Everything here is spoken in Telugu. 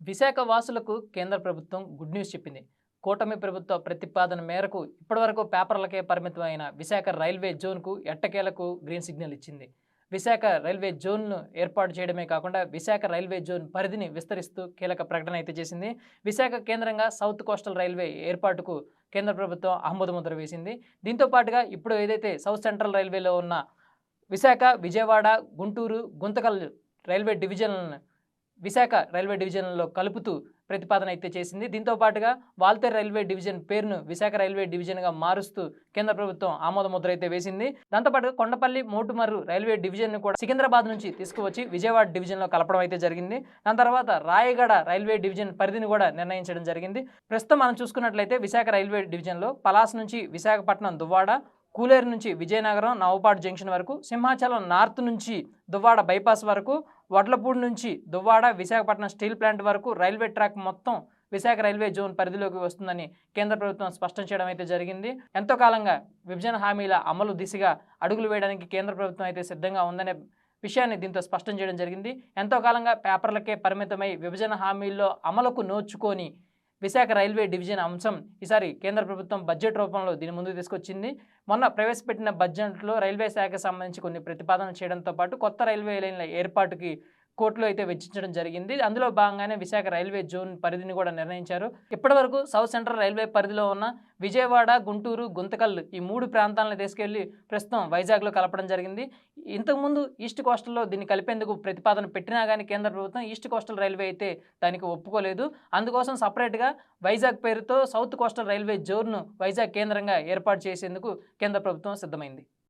విశాఖ వాసులకు కేంద్ర ప్రభుత్వం గుడ్ న్యూస్ చెప్పింది. కూటమి ప్రభుత్వ ప్రతిపాదన మేరకు ఇప్పటివరకు పేపర్లకే పరిమితమైన విశాఖ రైల్వే జోన్కు ఎట్టకేలకు గ్రీన్ సిగ్నల్ ఇచ్చింది. విశాఖ రైల్వే జోన్ను ఏర్పాటు చేయడమే కాకుండా విశాఖ రైల్వే జోన్ పరిధిని విస్తరిస్తూ కీలక ప్రకటన అయితే చేసింది. విశాఖ కేంద్రంగా సౌత్ కోస్టల్ రైల్వే ఏర్పాటుకు కేంద్ర ప్రభుత్వం ఆమోద ముద్ర వేసింది. దీంతో పాటుగా ఇప్పుడు ఏదైతే సౌత్ సెంట్రల్ రైల్వేలో ఉన్న విశాఖ విజయవాడ గుంటూరు గుంతకల్ రైల్వే డివిజన్లను విశాఖ రైల్వే డివిజన్లో కలుపుతూ ప్రతిపాదన అయితే చేసింది. దీంతో పాటుగా వాల్తేర్ రైల్వే డివిజన్ పేరును విశాఖ రైల్వే డివిజన్గా మారుస్తూ కేంద్ర ప్రభుత్వం ఆమోద ముద్ర అయితే వేసింది. దాంతోపాటు కొండపల్లి మోటుమర్రు రైల్వే డివిజన్ను కూడా సికింద్రాబాద్ నుంచి తీసుకువచ్చి విజయవాడ డివిజన్లో కలపడం అయితే జరిగింది. దాని తర్వాత రాయగడ రైల్వే డివిజన్ పరిధిని కూడా నిర్ణయించడం జరిగింది. ప్రస్తుతం మనం చూసుకున్నట్లయితే విశాఖ రైల్వే డివిజన్లో పలాస్ నుంచి విశాఖపట్నం దువ్వాడ కూలేరు నుంచి విజయనగరం నవపాడు జంక్షన్ వరకు సింహాచలం నార్త్ నుంచి దువ్వాడ బైపాస్ వరకు వడ్లపూడి నుంచి దువ్వాడ విశాఖపట్నం స్టీల్ ప్లాంట్ వరకు రైల్వే ట్రాక్ మొత్తం విశాఖ రైల్వే జోన్ పరిధిలోకి వస్తుందని కేంద్ర ప్రభుత్వం స్పష్టం చేయడం అయితే జరిగింది. ఎంతో కాలంగా విభజన హామీల అమలు దిశగా అడుగులు వేయడానికి కేంద్ర ప్రభుత్వం అయితే సిద్ధంగా ఉందనే విషయాన్ని దీంతో స్పష్టం చేయడం జరిగింది. ఎంతో కాలంగా పేపర్లకే పరిమితమై విభజన హామీల్లో అమలుకు నోచుకొని విశాఖ రైల్వే డివిజన్ అంశం ఈసారి కేంద్ర ప్రభుత్వం బడ్జెట్ రూపంలో దీని ముందు తీసుకొచ్చింది. మొన్న ప్రవేశపెట్టిన బడ్జెట్లో రైల్వే శాఖకు సంబంధించి కొన్ని ప్రతిపాదనలు చేయడంతో పాటు కొత్త రైల్వే లైన్ల ఏర్పాటుకి కోర్టులో అయితే వెచ్చించడం జరిగింది. అందులో భాగంగానే విశాఖ రైల్వే జోన్ పరిధిని కూడా నిర్ణయించారు. ఇప్పటివరకు సౌత్ సెంట్రల్ రైల్వే పరిధిలో ఉన్న విజయవాడ గుంటూరు గుంతకల్ ఈ మూడు ప్రాంతాలను తీసుకెళ్ళి ప్రస్తుతం వైజాగ్లో కలపడం జరిగింది. ఇంతకుముందు ఈస్ట్ కోస్టల్లో దీన్ని కలిపేందుకు ప్రతిపాదన పెట్టినా కానీ కేంద్ర ప్రభుత్వం ఈస్ట్ కోస్టల్ రైల్వే అయితే దానికి ఒప్పుకోలేదు. అందుకోసం సపరేట్గా వైజాగ్ పేరుతో సౌత్ కోస్టల్ రైల్వే జోన్ను వైజాగ్ కేంద్రంగా ఏర్పాటు చేసేందుకు కేంద్ర ప్రభుత్వం సిద్ధమైంది.